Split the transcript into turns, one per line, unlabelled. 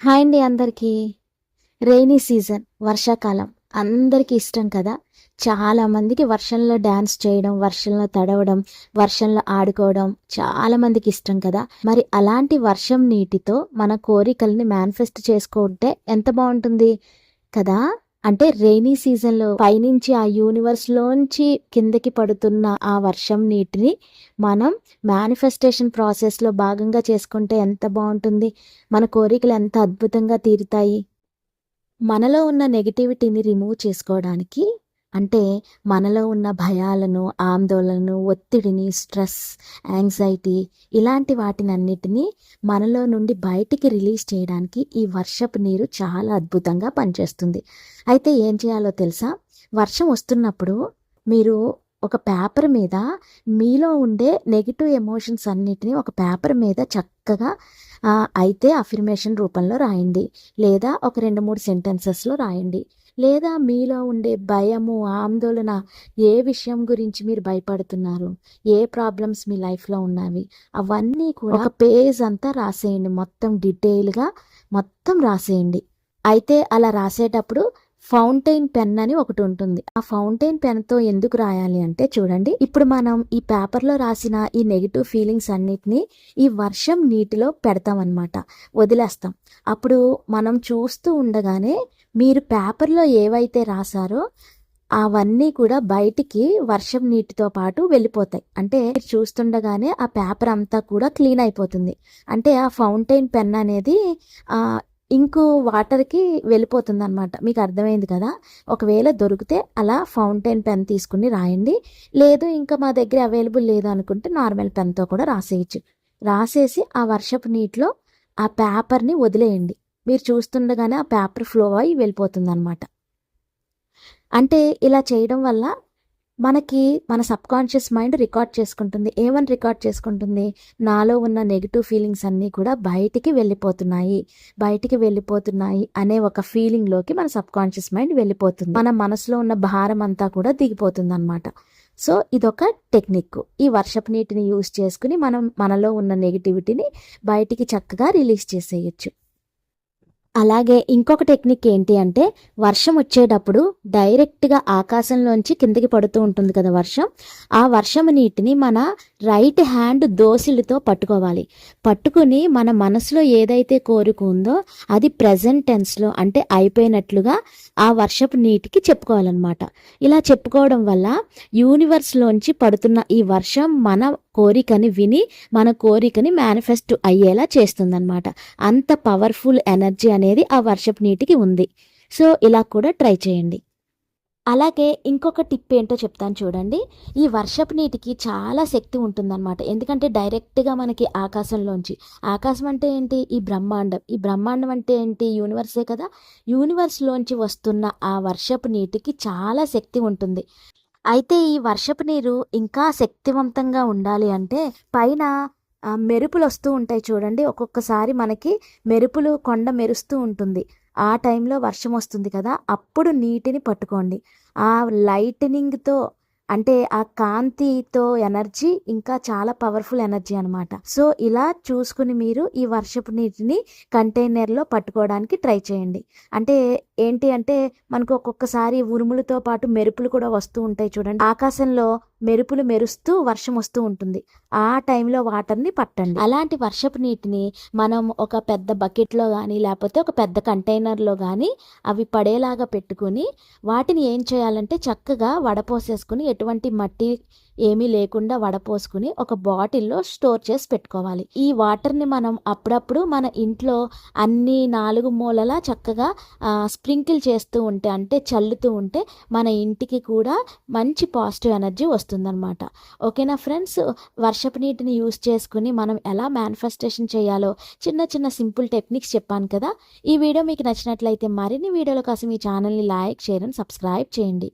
Hi అండి అందరికీ. Rainy season వర్షాకాలం. అందరికీ ఇష్టం కదా. చాలా మందికి వర్షంలో డ్యాన్స్ చేయడం వర్షంలో తడవడం వర్షంలో ఆడుకోవడం చాలామందికి ఇష్టం కదా. మరి అలాంటి వర్షం నీటితో మన కోరికల్ని మేనిఫెస్ట్ చేసుకుంటే ఎంత బాగుంటుంది కదా? అంటే రెయినీ సీజన్లో పైనుంచి ఆ యూనివర్స్ లోంచి కిందకి పడుతున్న ఆ వర్షం నీటిని మనం మేనిఫెస్టేషన్ ప్రాసెస్లో భాగంగా చేసుకుంటే ఎంత బాగుంటుంది? మన కోరికలు ఎంత అద్భుతంగా తీరుతాయి? మనలో ఉన్న నెగిటివిటీని రిమూవ్ చేసుకోవడానికి అంటే మనలో ఉన్న భయాలను ఆందోళనను ఒత్తిడిని స్ట్రెస్ యాంగ్జైటీ ఇలాంటి వాటిని అన్నిటినీ మనలో నుండి బయటికి రిలీజ్ చేయడానికి ఈ వర్షపు నీరు చాలా అద్భుతంగా పనిచేస్తుంది. అయితే ఏం చేయాలో తెలుసా? వర్షం వస్తున్నప్పుడు మీరు ఒక పేపర్ మీద మీలో ఉండే నెగిటివ్ ఎమోషన్స్ అన్నిటినీ ఒక పేపర్ మీద చక్కగా అయితే అఫిర్మేషన్ రూపంలో రాయండి. లేదా ఒక రెండు మూడు సెంటెన్సెస్లో రాయండి. లేదా మీలో ఉండే భయము ఆందోళన ఏ విషయం గురించి మీరు భయపడుతున్నారు? ఏ ప్రాబ్లమ్స్ మీ లైఫ్లో ఉన్నవి? అవన్నీ కూడా ఒక పేజ్ అంతా రాసేయండి. మొత్తం డీటెయిల్గా మొత్తం రాసేయండి. అయితే అలా రాసేటప్పుడు ఫౌంటైన్ పెన్ అని ఒకటి ఉంటుంది. ఆ ఫౌంటైన్ పెన్తో ఎందుకు రాయాలి అంటే చూడండి. ఇప్పుడు మనం ఈ పేపర్లో రాసిన ఈ నెగిటివ్ ఫీలింగ్స్ అన్నిటినీ ఈ వర్షం నీటిలో పెడతాం అన్నమాట వదిలేస్తాం. అప్పుడు మనం చూస్తూ ఉండగానే మీరు పేపర్లో ఏవైతే రాశారో అవన్నీ కూడా బయటికి వర్షం నీటితో పాటు వెళ్ళిపోతాయి. అంటే చూస్తుండగానే ఆ పేపర్ అంతా కూడా క్లీన్ అయిపోతుంది. అంటే ఆ ఫౌంటైన్ పెన్ అనేది ఇంకు వాటర్కి వెళ్ళిపోతుంది అనమాట మీకు అర్థమైంది కదా? ఒకవేళ దొరికితే అలా ఫౌంటైన్ పెన్ తీసుకుని రాయండి. లేదు ఇంకా మా దగ్గర అవైలబుల్ లేదు అనుకుంటే నార్మల్ పెన్తో కూడా రాసేయచ్చు. రాసేసి ఆ వర్షపు నీటిలో ఆ పేపర్ని వదిలేయండి. మీరు చూస్తుండగానే ఆ పేపర్ ఫ్లో అయి వెళ్ళిపోతుంది అనమాట అంటే ఇలా చేయడం వల్ల మనకి మన సబ్ కాన్షియస్ మైండ్ రికార్డ్ చేసుకుంటుంది ఏమని రికార్డ్ చేసుకుంటుంది. నాలో ఉన్న నెగిటివ్ ఫీలింగ్స్ అన్నీ కూడా బయటికి వెళ్ళిపోతున్నాయి. బయటికి వెళ్ళిపోతున్నాయి అనే ఒక ఫీలింగ్లోకి మన సబ్ కాన్షియస్ మైండ్ వెళ్ళిపోతుంది. మన మనసులో ఉన్న భారం అంతా కూడా దిగిపోతుంది అనమాట సో ఇదొక టెక్నిక్ ఈ వర్షపు నీటిని యూస్ చేసుకుని మనం మనలో ఉన్న నెగిటివిటీని బయటికి చక్కగా రిలీజ్ చేసేయచ్చు. అలాగే ఇంకొక టెక్నిక్ ఏంటి అంటే వర్షం వచ్చేటప్పుడు డైరెక్ట్గా ఆకాశంలోంచి కిందకి పడుతూ ఉంటుంది కదా వర్షం. ఆ వర్షం నీటిని మన రైట్ హ్యాండ్ దోసిలితో పట్టుకోవాలి. పట్టుకుని మన మనసులో ఏదైతే కోరిక ఉందో అది ప్రజెంట్ టెన్స్లో అంటే అయిపోయినట్లుగా ఆ వర్షపు నీటికి చెప్పుకోవాలన్నమాట. ఇలా చెప్పుకోవడం వల్ల యూనివర్స్లోంచి పడుతున్న ఈ వర్షం మన కోరికని విని మన కోరికని మేనిఫెస్ట్ అయ్యేలా చేస్తుందన్నమాట. అంత పవర్ఫుల్ ఎనర్జీ అనేది ఆ వర్షపు నీటికి ఉంది. సో ఇలా కూడా ట్రై చేయండి. అలాగే ఇంకొక టిప్ ఏంటో చెప్తాను చూడండి. ఈ వర్షపు నీటికి చాలా శక్తి ఉంటుందన్నమాట. ఎందుకంటే డైరెక్ట్గా మనకి ఆకాశంలోంచి. ఆకాశం అంటే ఏంటి? ఈ బ్రహ్మాండం. ఈ బ్రహ్మాండం అంటే ఏంటి? యూనివర్సే కదా. యూనివర్స్లోంచి వస్తున్న ఆ వర్షపు నీటికి చాలా శక్తి ఉంటుంది. అయితే ఈ వర్షపు నీరు ఇంకా శక్తివంతంగా ఉండాలి అంటే పైన మెరుపులు వస్తూ ఉంటాయి చూడండి. ఒక్కొక్కసారి మనకి మెరుపులు కొండ మెరుస్తూ ఉంటుంది. ఆ టైంలో వర్షం వస్తుంది కదా అప్పుడు నీటిని పట్టుకోండి. ఆ లైటనింగ్తో అంటే ఆ కాంతితో ఎనర్జీ ఇంకా చాలా పవర్ఫుల్ ఎనర్జీ అనమాట సో ఇలా చూసుకుని మీరు ఈ వర్షపు నీటిని కంటైనర్లో పట్టుకోవడానికి ట్రై చేయండి. అంటే ఏంటి అంటే మనకు ఒక్కొక్కసారి ఉరుములతో పాటు మెరుపులు కూడా వస్తూ ఉంటాయి చూడండి. ఆకాశంలో మెరుపులు మెరుస్తూ వర్షం వస్తూ ఉంటుంది. ఆ టైంలో వాటర్ని పట్టండి. అలాంటి వర్షపు నీటిని మనం ఒక పెద్ద బకెట్లో కానీ లేకపోతే ఒక పెద్ద కంటైనర్లో కానీ అవి పడేలాగా పెట్టుకుని వాటిని ఏం చేయాలంటే చక్కగా వడపోసేసుకుని ఎటువంటి మట్టి ఏమీ లేకుండా వడపోసుకుని ఒక బాటిల్లో స్టోర్ చేసి పెట్టుకోవాలి. ఈ వాటర్ని మనం అప్పుడప్పుడు మన ఇంట్లో అన్ని నాలుగు మూలలా చక్కగా స్ప్రింకిల్ చేస్తూ ఉంటే అంటే చల్లుతూ ఉంటే మన ఇంటికి కూడా మంచి పాజిటివ్ ఎనర్జీ వస్తుందన్నమాట. ఓకేనా ఫ్రెండ్స్? వర్షపు నీటిని యూస్ చేసుకుని మనం ఎలా మేనిఫెస్టేషన్ చేయాలో చిన్న చిన్న సింపుల్ టెక్నిక్స్ చెప్పాను కదా. ఈ వీడియో మీకు నచ్చినట్లయితే మరిన్ని వీడియోల కోసం ఈ ఛానల్ని లైక్ షేర్ అండ్ సబ్స్క్రైబ్ చేయండి.